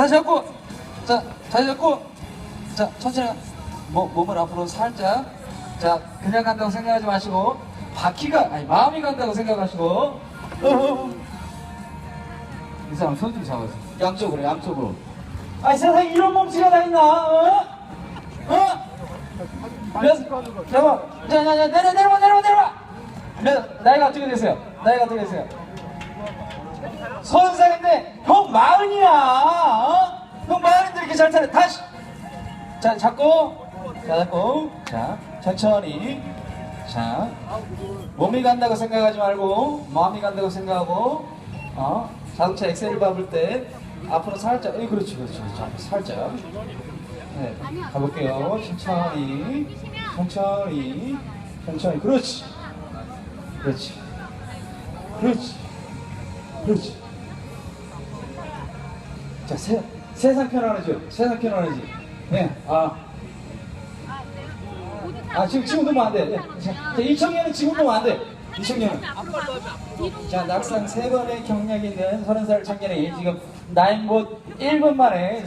다시 잡고 자 다시 잡고 자 천천히 가. 뭐, 몸을 앞으로 살짝 자 그냥 간다고 생각하지 마시고 바퀴가 아니 마음이 간다고 생각하시고. 이 사람 손 좀 잡아주세요 양쪽으로 양쪽으로 아니 세상에 이런 몸치가 다 있나 어? 어? 몇, 잠깐 자자자 내려 내려와 내려와 내려와 몇, 나이가 어떻게 되세요? 나이가 어떻게 되세요? 서른 살인데 형 마흔이야 어? 형 마흔인데 이렇게 잘 타네 다시. 자 잡고. 자 잡고. 자 천천히. 자 몸이 간다고 생각하지 말고 마음이 간다고 생각하고 어 자동차 엑셀을 밟을 때 앞으로 살짝 에 그렇지 그렇지 그렇지. 앞으로 살짝. 네 가볼게요. 천천히. 천천히. 천천히. 그렇지. 그렇지. 그렇지. 그렇지. 자 세, 세상 편안하죠 세상 편안하지 네 아 아 지금 지금 놓으면 안 돼. 예. 자, 자, 이 청년은 지금 놓으면 안 돼. 이 청년은. 자 낙상 세 번의 경력이 있는 서른 살 청년이 지금 나인 못 1분 만에